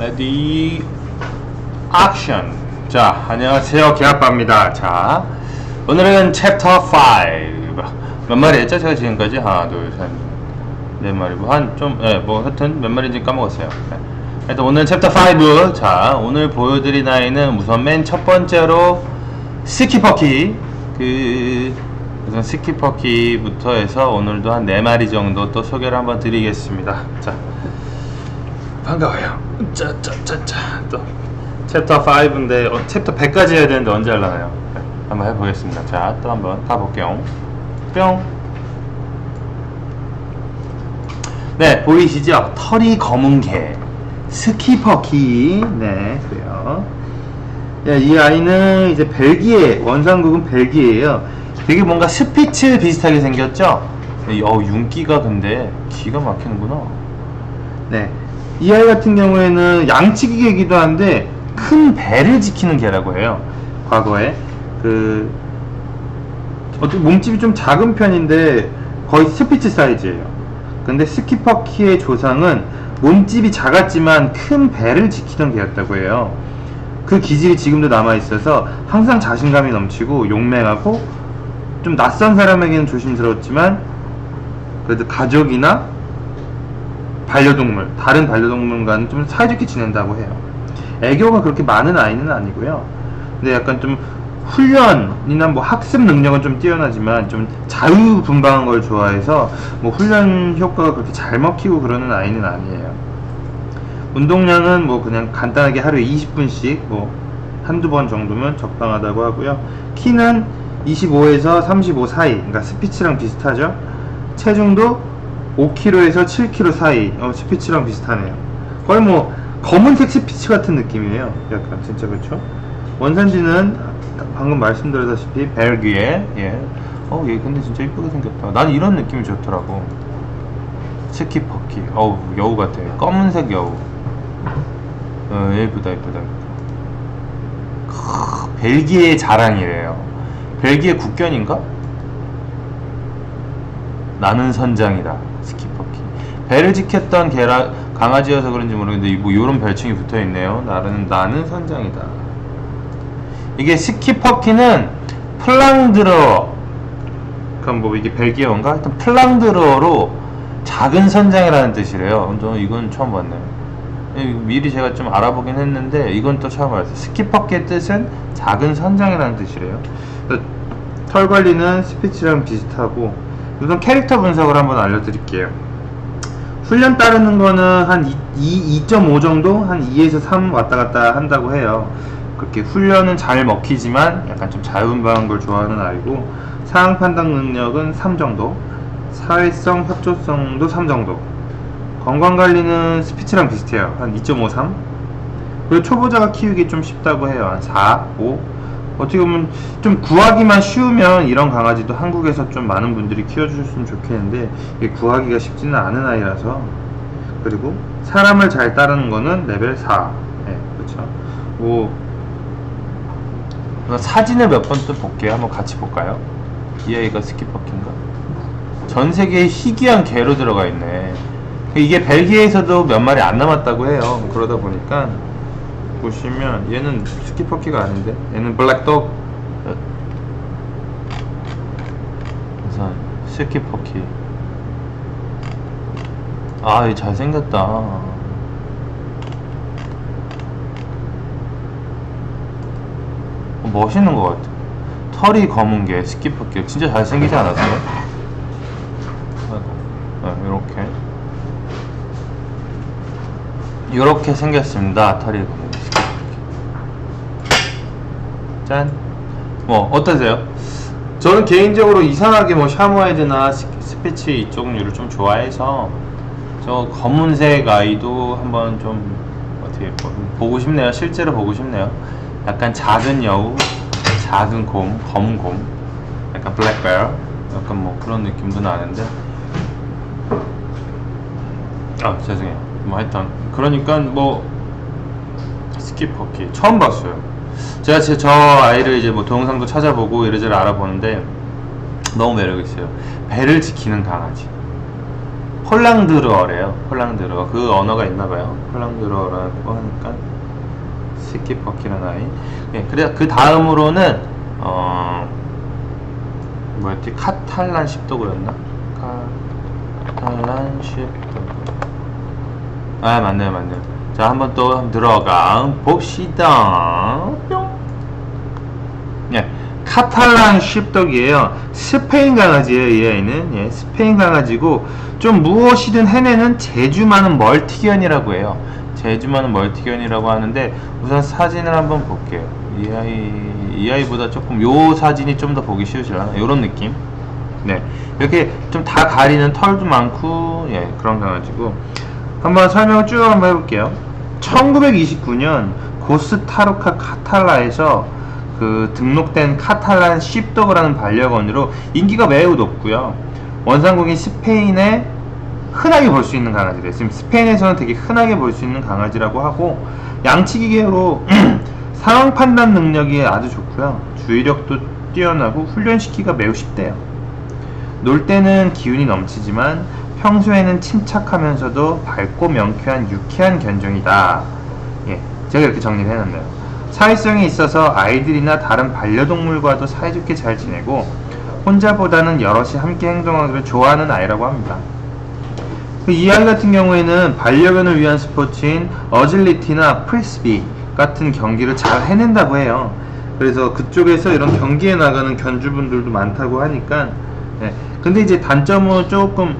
레디 액션 자 안녕하세요. 개아빠입니다. 자 오늘은 챕터 5몇 마리 했죠? 제가 지금까지? 하나 둘셋네 마리고 한좀예뭐 하여튼 몇 마리인지 까먹었어요. 네. 하여튼 오늘 챕터 5자 오늘 보여드린 아이는 우선 맨 첫 번째로 스키퍼키. 그 우선 스키퍼키부터 해서 오늘도 한 네 마리 정도 또 소개를 한번 드리겠습니다. 자 반가워요. 짜짜짜짜 또 챕터 5인데 어, 챕터 100까지 해야 되는데 언제 하려나요? 네, 한번 해보겠습니다. 자, 또 한번 가볼게요. 뿅. 네, 보이시죠? 털이 검은 개. 스키퍼 키. 네, 그래요. 야, 이 아이는 이제 벨기에, 원산국은 벨기에예요. 되게 뭔가 스피츠 비슷하게 생겼죠? 네, 어, 윤기가 근데 기가 막히는구나. 네. 이 아이 같은 경우에는 양치기 개기도 한데 큰 배를 지키는 개라고 해요. 과거에 그 어떻게 몸집이 좀 작은 편인데 거의 스피츠 사이즈예요. 근데 스키퍼키의 조상은 몸집이 작았지만 큰 배를 지키던 개였다고 해요. 그 기질이 지금도 남아 있어서 항상 자신감이 넘치고 용맹하고 좀 낯선 사람에게는 조심스러웠지만 그래도 가족이나 반려동물, 다른 반려동물과는 좀 사이좋게 지낸다고 해요. 애교가 그렇게 많은 아이는 아니고요. 근데 약간 좀 훈련이나 뭐 학습 능력은 좀 뛰어나지만 좀 자유분방한 걸 좋아해서 뭐 훈련 효과가 그렇게 잘 먹히고 그러는 아이는 아니에요. 운동량은 뭐 그냥 간단하게 하루에 20분씩 뭐 한두 번 정도면 적당하다고 하고요. 키는 25에서 35 사이, 그러니까 스피츠랑 비슷하죠. 체중도 5kg에서 7kg 사이, 어, 스피츠랑 비슷하네요. 거의 뭐 검은색 스피츠 같은 느낌이에요. 약간 진짜 그렇죠? 원산지는 방금 말씀드렸다시피 벨기에, 예. 어, 얘 근데 진짜 이쁘게 생겼다. 난 이런 느낌이 좋더라고. 스키퍼키, 어우 여우 같아. 검은색 여우. 어, 예쁘다, 예쁘다. 크, 벨기에의 자랑이래요. 벨기에 국견인가? 나는 선장이다. 배를 지켰던 개라 강아지여서 그런지 모르겠는데 뭐 이런 별칭이 붙어 있네요. 나는 나는 선장이다. 이게 스키퍼키는 플랑드러 그럼 뭐 이게 벨기에어인가? 하여튼 플랑드러로 작은 선장이라는 뜻이래요. 저 이건 처음 봤네요. 예, 미리 제가 좀 알아보긴 했는데 이건 또 처음 알았어요. 스키퍼키의 뜻은 작은 선장이라는 뜻이래요. 털 관리는 스피치랑 비슷하고 우선 캐릭터 분석을 한번 알려드릴게요. 훈련 따르는 거는 한 2, 2.5 정도? 한 2에서 3 왔다 갔다 한다고 해요. 그렇게 훈련은 잘 먹히지만 약간 좀 자유분방한 걸 좋아하는 아이고 상황 판단 능력은 3 정도 사회성, 협조성도 3 정도 건강관리는 스피치랑 비슷해요. 한 2.53 그리고 초보자가 키우기 좀 쉽다고 해요. 한 4, 5 어떻게 보면 좀 구하기만 쉬우면 이런 강아지도 한국에서 좀 많은 분들이 키워주셨으면 좋겠는데 구하기가 쉽지는 않은 아이라서. 그리고 사람을 잘 따르는 거는 레벨 4 네, 그렇죠 뭐 사진을 몇 번 또 볼게요. 한번 같이 볼까요? 이 아이가 스키퍼킨가? 전 세계에 희귀한 개로 들어가 있네. 이게 벨기에에서도 몇 마리 안 남았다고 해요. 그러다 보니까 보시면 얘는 스키퍼키가 아닌데? 얘는 블랙독 우선 스키퍼키. 아얘 잘생겼다. 어, 멋있는 것 같아. 털이 검은 게 스키퍼키. 진짜 잘생기지 않았어요? 네, 이렇게. 이렇게 생겼습니다. 털이 검은 게 짠. 뭐 어떠세요? 저는 개인적으로 이상하게 뭐 샤무헤드나 스- 스피치 이쪽 류를 좀 좋아해서 저 검은색 아이도 한번 좀 어떻게 보- 보고 싶네요. 실제로 보고 싶네요. 약간 작은 여우, 작은 곰, 검은 곰, 약간 블랙베어, 약간 뭐 그런 느낌도 나는데. 아 죄송해요. 뭐 하여튼 그러니까 뭐 스키퍼키 처음 봤어요. 제가 제, 저 아이를 이제 뭐 동영상도 찾아보고 이래저래 알아보는데 너무 매력 있어요. 배를 지키는 강아지. 폴랑드러래요. 폴랑드러 그 언어가 있나봐요. 폴랑드러라고 하니까 스키퍼키라는 아이. 예, 그래 그 다음으로는 어 뭐였지 카탈란 십도구였나? 카탈란 십도구. 아 맞네요 맞네요. 자 한번 또 들어가 봅시다. 뿅. 예, 카탈란 쉽덕이에요. 스페인 강아지예요, 이 아이는. 예, 스페인 강아지고 좀 무엇이든 해내는 재주 많은 멀티견이라고 해요. 재주 많은 멀티견이라고 하는데 우선 사진을 한번 볼게요. 이 아이 이 아이보다 조금 요 사진이 좀 더 보기 쉬우시려나? 요런 느낌. 네, 이렇게 좀 다 가리는 털도 많고 예 그런 강아지고 한번 설명 쭉 한번 해 볼게요. 1929년 고스타르카 카탈라에서 그 등록된 카탈란 쉽도그라는 반려견으로 인기가 매우 높고요. 원산국인 스페인에 흔하게 볼 수 있는 강아지래요. 지금 스페인에서는 되게 흔하게 볼 수 있는 강아지라고 하고 양치기계로 상황 판단 능력이 아주 좋고요. 주의력도 뛰어나고 훈련시키기가 매우 쉽대요. 놀 때는 기운이 넘치지만 평소에는 침착하면서도 밝고 명쾌한 유쾌한 견종이다. 예, 제가 이렇게 정리를 해놨네요. 사회성이 있어서 아이들이나 다른 반려동물과도 사이좋게 잘 지내고 혼자보다는 여럿이 함께 행동하기를 좋아하는 아이라고 합니다. 그이 아이 같은 경우에는 반려견을 위한 스포츠인 어질리티나 프리스비 같은 경기를 잘 해낸다고 해요. 그래서 그쪽에서 이런 경기에 나가는 견주분들도 많다고 하니까 네. 근데 이제 단점은 조금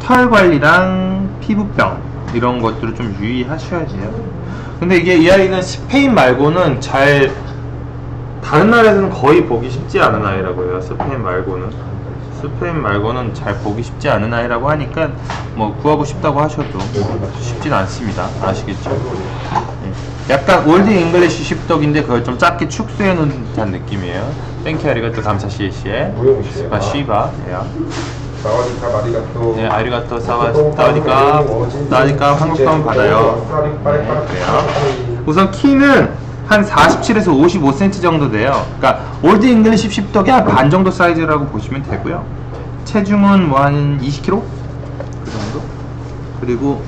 털 관리랑 피부병 이런 것들을 좀 유의하셔야 돼요. 근데 이게 이 아이는 스페인 말고는 잘 다른 나라에서는 거의 보기 쉽지 않은 아이라고 해요. 스페인 말고는 스페인 말고는 잘 보기 쉽지 않은 아이라고 하니까 뭐 구하고 싶다고 하셔도 뭐 쉽진 않습니다. 아시겠죠? 예. 약간 올드 잉글리시 십덕인데 그걸 좀 작게 축소해 놓은 듯한 느낌이에요. 땡큐 아리가 또 감사시에 시에 스파시바 예. 네, 아리가또 사와 사와디카 사와디카 한국돈 받아요. 네, 그래요. 우선 키는 한 47에서 55cm 정도 돼요. 그러니까 올드 잉글리시 십덕이 한반 정도 사이즈라고 보시면 되고요. 체중은 뭐 한 20kg 그 정도. 그리고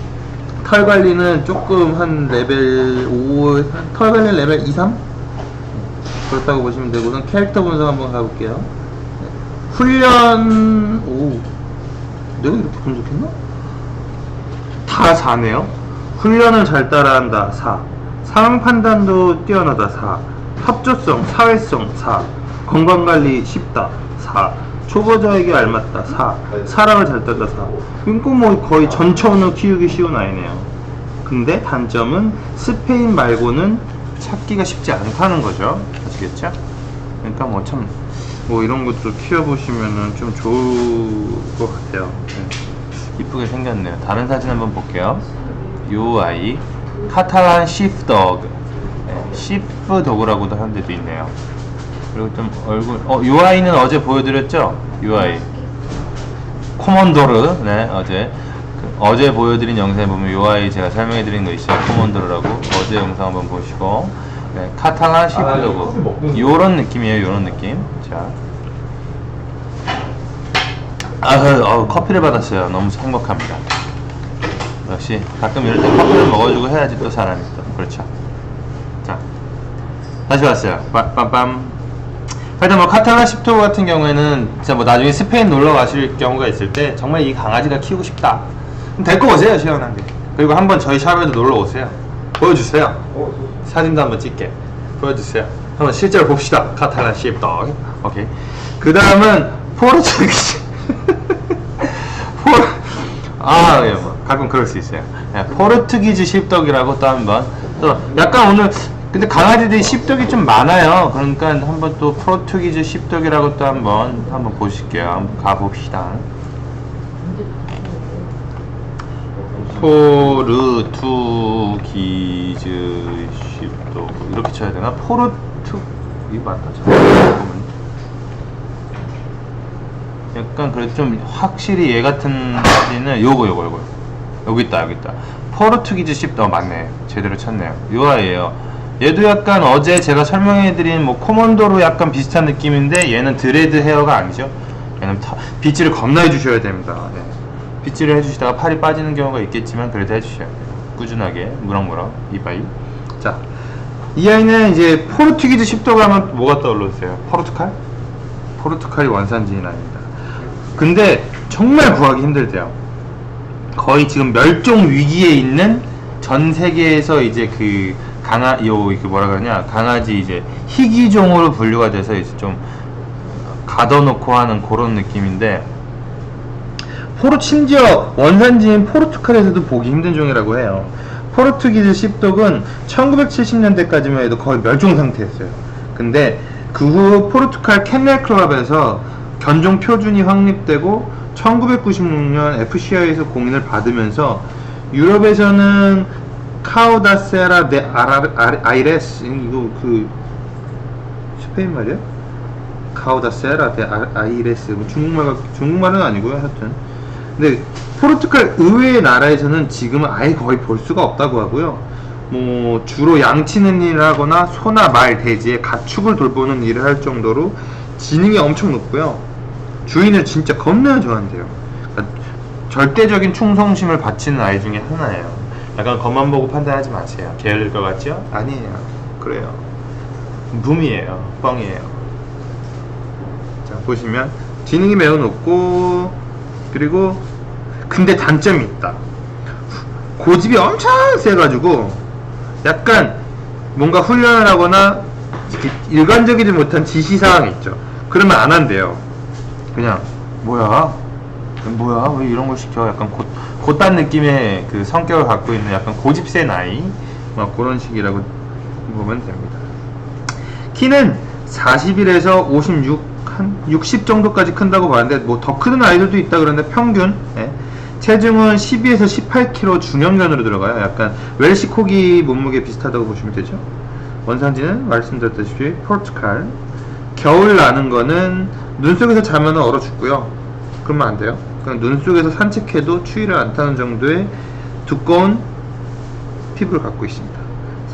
털 관리는 조금 한 레벨 5, 털 관리 레벨 2, 3 그렇다고 보시면 되고 우선 캐릭터 분석 한번 가볼게요. 훈련 오 내가 이렇게 분석했나? 다 4네요. 훈련을 잘 따라한다 4 상황 판단도 뛰어나다 4 협조성 사회성 4 건강관리 쉽다 4 초보자에게 알맞다 4 사랑을 잘 따다 4 그러니까 뭐 거의 전천후 키우기 쉬운 아이네요. 근데 단점은 스페인 말고는 찾기가 쉽지 않다는 거죠. 아시겠죠? 그러니까 뭐참 뭐 이런 것도 키워보시면은 좀 좋을 것 같아요. 네. 이쁘게 생겼네요. 다른 사진 한번 볼게요. 요 아이 카탈란 시프더그 네, 시프도그라고도 하는 데도 있네요. 그리고 좀 얼굴 어요 아이는 어제 보여드렸죠? 요 아이 코먼도르 네 어제 그 어제 보여드린 영상에 보면 요 아이 제가 설명해드린 거 있어요. 코먼도르라고 어제 영상 한번 보시고 네, 카탈란 시프도그 요런 느낌이에요. 요런 느낌. 자. 아, 그, 어, 커피를 받았어요. 너무 행복합니다. 역시 가끔 이럴 때 커피를 먹어주고 해야지 또 사람이 또 그렇죠. 자, 다시 왔어요. 빰- 빰빰. 하여튼 뭐 카탈라 십토 같은 경우에는 진짜 뭐 나중에 스페인 놀러 가실 경우가 있을 때 정말 이 강아지가 키우고 싶다. 데리고 오세요 시원하게. 그리고 한번 저희 샵에도 놀러 오세요. 보여주세요. 사진도 한번 찍게 보여주세요. 한번 실제로 봅시다. 카탈란 십덕. 오케이. 그 다음은 포르투기스. 포르. 아, 예, 뭐 가끔 그럴 수 있어요. 예, 포르투기즈 십덕이라고 또 한번 또 약간 오늘 근데 강아지들이 십덕이 좀 많아요. 그러니까 한번 또 포르투기즈 십덕이라고 또 한번 한번 보실게요. 한번 가봅시다. 포르투기즈 십도 이렇게 쳐야 되나? 포르투 이거 맞다. 잠깐만. 약간 그래도 좀 확실히 얘 같은 사진은 요거 요거 요거 여기 있다 여기 있다. 포르투기즈 십도 맞네. 제대로 찾네요. 요 아이예요. 얘도 약간 어제 제가 설명해드린 뭐 코먼도로 약간 비슷한 느낌인데 얘는 드레드 헤어가 아니죠. 얘는 타, 빗질을 겁나 해주셔야 됩니다. 네. 빗질을 해주시다가 팔이 빠지는 경우가 있겠지만 그래도 해주셔야 돼요. 꾸준하게 무럭무럭 이빨. 자, 이 아이는 이제 포르투기즈 10도 가면 뭐가 떠올랐어요? 포르투갈? 포르투갈이 원산지인 아입니다. 근데 정말 구하기 힘들대요. 거의 지금 멸종 위기에 있는 전 세계에서 이제 그 강아 요그 뭐라 그러냐 강아지 이제 희귀종으로 분류가 돼서 이제 좀 가둬놓고 하는 그런 느낌인데 포르 심지어 원산지인 포르투갈에서도 보기 힘든 종이라고 해요. 포르투기즈 씹독은 1970년대까지만 해도 거의 멸종 상태였어요. 근데 그 후 포르투갈 캔넬 클럽에서 견종 표준이 확립되고 1996년 FCI에서 공인을 받으면서 유럽에서는 카우다세라 데 아이레스 이거 그 스페인 말이야? 카우다세라 데 아, 아이레스 뭐 중국말 중국말은 아니고요 하여튼 근데 포르투갈 의외의 나라에서는 지금은 아예 거의 볼 수가 없다고 하고요. 뭐 주로 양치는 일을 하거나 소나 말 돼지의 가축을 돌보는 일을 할 정도로 지능이 엄청 높고요. 주인을 진짜 겁나 좋아한대요. 그러니까 절대적인 충성심을 바치는 아이 중에 하나예요. 약간 겉만 보고 판단하지 마세요. 게을릴 것 같죠? 아니에요. 그래요. 붐이에요. 뻥이에요. 자 보시면 지능이 매우 높고 그리고 근데 단점이 있다. 고집이 엄청 세가지고 약간 뭔가 훈련을 하거나 이렇게 일관적이지 못한 지시사항이 있죠. 그러면 안 한대요. 그냥 뭐야? 뭐야? 왜 이런 걸 시켜? 약간 곧, 곧단 느낌의 그 성격을 갖고 있는 약간 고집 센 아이? 막 그런 식이라고 보면 됩니다. 키는 41에서 56, 한 60 정도까지 큰다고 봤는데 뭐 더 크는 아이들도 있다 그러는데 평균 예. 체중은 12에서 18kg 중형견으로 들어가요. 약간 웰시 코기 몸무게 비슷하다고 보시면 되죠. 원산지는 말씀드렸다시피 포르투갈. 겨울 나는 거는 눈 속에서 자면 얼어 죽고요. 그러면 안 돼요. 그냥 눈 속에서 산책해도 추위를 안 타는 정도의 두꺼운 피부를 갖고 있습니다.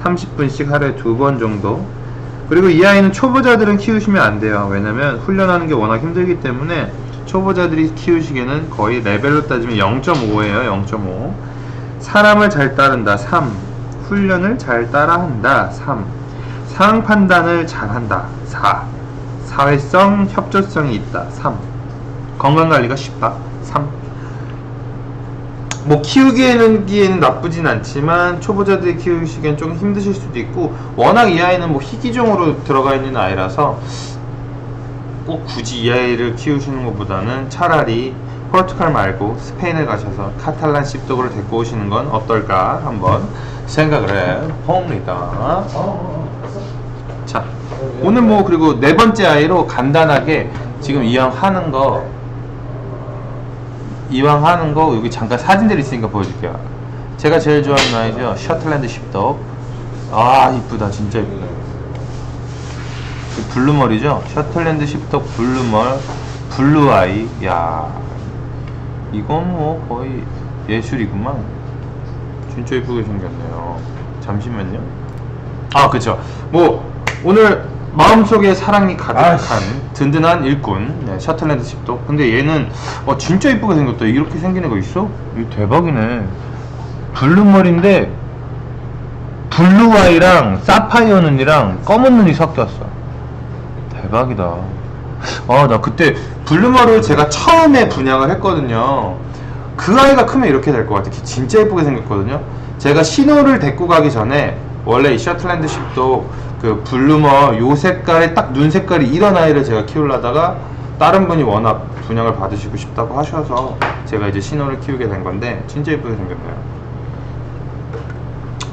30분씩 하루에 두 번 정도. 그리고 이 아이는 초보자들은 키우시면 안 돼요. 왜냐면 훈련하는 게 워낙 힘들기 때문에 초보자들이 키우시기에는 거의 레벨로 따지면 0.5예요. 0.5. 사람을 잘 따른다. 3. 훈련을 잘 따라한다. 3. 상황 판단을 잘한다. 4. 사회성, 협조성이 있다. 3. 건강 관리가 쉽다. 3. 뭐 키우기에는 기에는 나쁘진 않지만 초보자들이 키우시기엔 좀 힘드실 수도 있고 워낙 이 아이는 뭐 희귀종으로 들어가 있는 아이라서 꼭 굳이 이 아이를 키우시는 것보다는 차라리 포르투갈 말고 스페인을 가셔서 카탈란 씹독을 데리고 오시는 건 어떨까 한번 생각을 해 봅니다. 자, 오늘 뭐 그리고 네 번째 아이로 간단하게 지금 이왕 하는 거 이왕 하는 거 여기 잠깐 사진들 있으니까 보여줄게요. 제가 제일 좋아하는 아이죠. 셔틀랜드 씹독. 아 이쁘다 진짜 이쁘다. 그 블루멀이죠. 셔틀랜드 씹독 블루멀 블루아이. 야 이건 뭐 거의 예술이구만. 진짜 이쁘게 생겼네요. 잠시만요. 아 그쵸. 뭐 오늘 마음속에 사랑이 가득한 아이씨. 든든한 일꾼 네, 셔틀랜드 씹독. 근데 얘는 어 진짜 이쁘게 생겼다. 이렇게 생긴 애가 있어? 이거 대박이네. 블루멀인데 블루 아이랑 사파이어 눈이랑 검은 눈이 섞였어. 대박이다. 아, 나 그때 블루머를 제가 처음에 분양을 했거든요. 그 아이가 크면 이렇게 될 것 같아. 걔 진짜 예쁘게 생겼거든요. 제가 신호를 데리고 가기 전에 원래 이 셔틀랜드 쉽도 그 블루머 요 색깔의 딱눈 색깔이 이런 아이를 제가 키우려다가 다른 분이 워낙 분양을 받으시고 싶다고 하셔서 제가 이제 신호를 키우게 된 건데 진짜 예쁘게 생겼네요.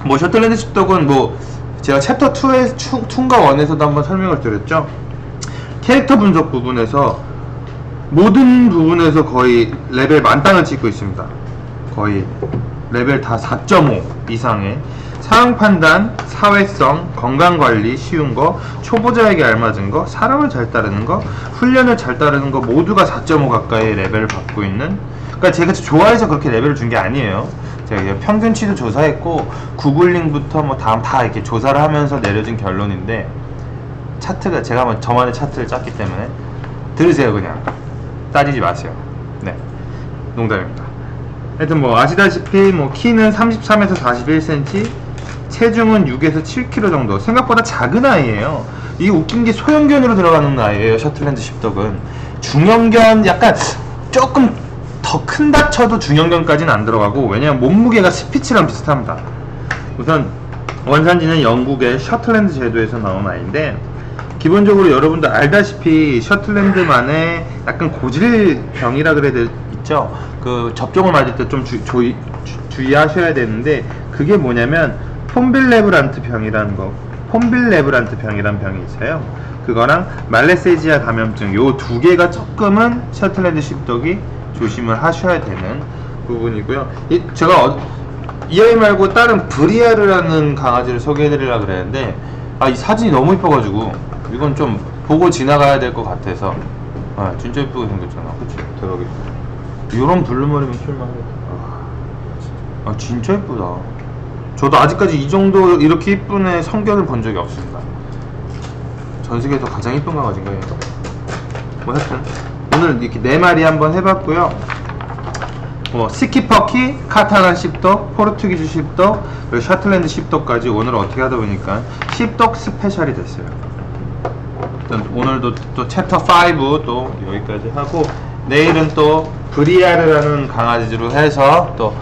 뭐 셔틀랜드 십독은 뭐 제가 챕터 2에 2과 1에서도 한번 설명을 드렸죠. 캐릭터 분석 부분에서 모든 부분에서 거의 레벨 만땅을 찍고 있습니다. 거의 레벨 다 4.5 이상의 상황 판단, 사회성, 건강 관리 쉬운 거, 초보자에게 알맞은 거, 사람을 잘 따르는 거, 훈련을 잘 따르는 거 모두가 4.5 가까이의 레벨을 받고 있는 그러니까 제가 좋아해서 그렇게 레벨을 준 게 아니에요. 제가 평균치도 조사했고 구글링부터 뭐 다음 다 이렇게 조사를 하면서 내려진 결론인데 차트가 제가 뭐 저만의 차트를 짰기 때문에 들으세요 그냥 따지지 마세요. 네, 농담입니다. 하여튼 뭐 아시다시피 뭐 키는 33에서 41cm, 체중은 6에서 7kg 정도. 생각보다 작은 아이예요. 이 웃긴 게 소형견으로 들어가는 아이예요. 셔틀랜드 십덕은 중형견 약간 조금 더 큰 다 쳐도 중형견까지는 안 들어가고 왜냐면 몸무게가 스피치랑 비슷합니다. 우선 원산지는 영국의 셔틀랜드 제도에서 나온 아이인데 기본적으로 여러분들 알다시피 셔틀랜드만의 약간 고질병이라 그래야 될 있죠. 그 접종을 맞을 때 좀 주의하셔야 되는데 그게 뭐냐면 폼빌레브란트 병이라는 거. 폼빌레브란트 병이라는 병이 있어요. 그거랑 말레세지아 감염증 요 두 개가 조금은 셔틀랜드 십독이 조심을 하셔야 되는 부분이고요. 이, 제가 어, 이 아이 말고 다른 브리아르라는 강아지를 소개해드리려고 그랬는데 아 이 사진이 너무 이뻐가지고 이건 좀 보고 지나가야 될 것 같아서 아 진짜 이쁘게 생겼잖아 그치 대박이다 이런 블루머리면 실망해 아, 아 진짜 이쁘다 저도 아직까지 이 정도 이렇게 이쁜 애 성견을 본 적이 없습니다. 전 세계에서 가장 이쁜 강아지인가 얘가 뭐 하여튼 오늘 이렇게 네 마리 한번 해봤고요. 뭐 스키퍼키, 카타란 십독, 포르투기즈 십독, 그리고 셔틀랜드 십독까지 오늘 어떻게 하다 보니까 십독 스페셜이 됐어요. 일단 오늘도 또 챕터 5 또 여기까지 하고 내일은 또 브리아르라는 강아지로 해서 또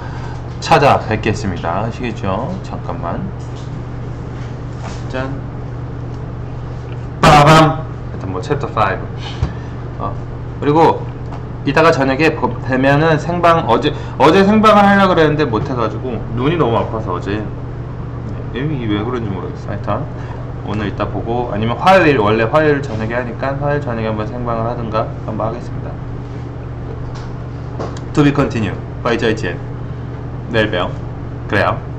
찾아뵙겠습니다. 아시겠죠? 잠깐만. 짠. 빠밤. 하여튼 뭐 챕터 5. 어. 그리고 이따가 저녁에 보- 되면은 생방 어제 어제 생방을 하려고 그랬는데 못 해가지고 눈이 너무 아파서 어제 네, 이게 왜 그런지 모르겠어. 하여튼 오늘 이따 보고 아니면 화요일 원래 화요일 저녁에 하니까 화요일 저녁에 한번 생방을 하든가 한번 하겠습니다. To be continue. by JTN. 내일 봬요. 그래요.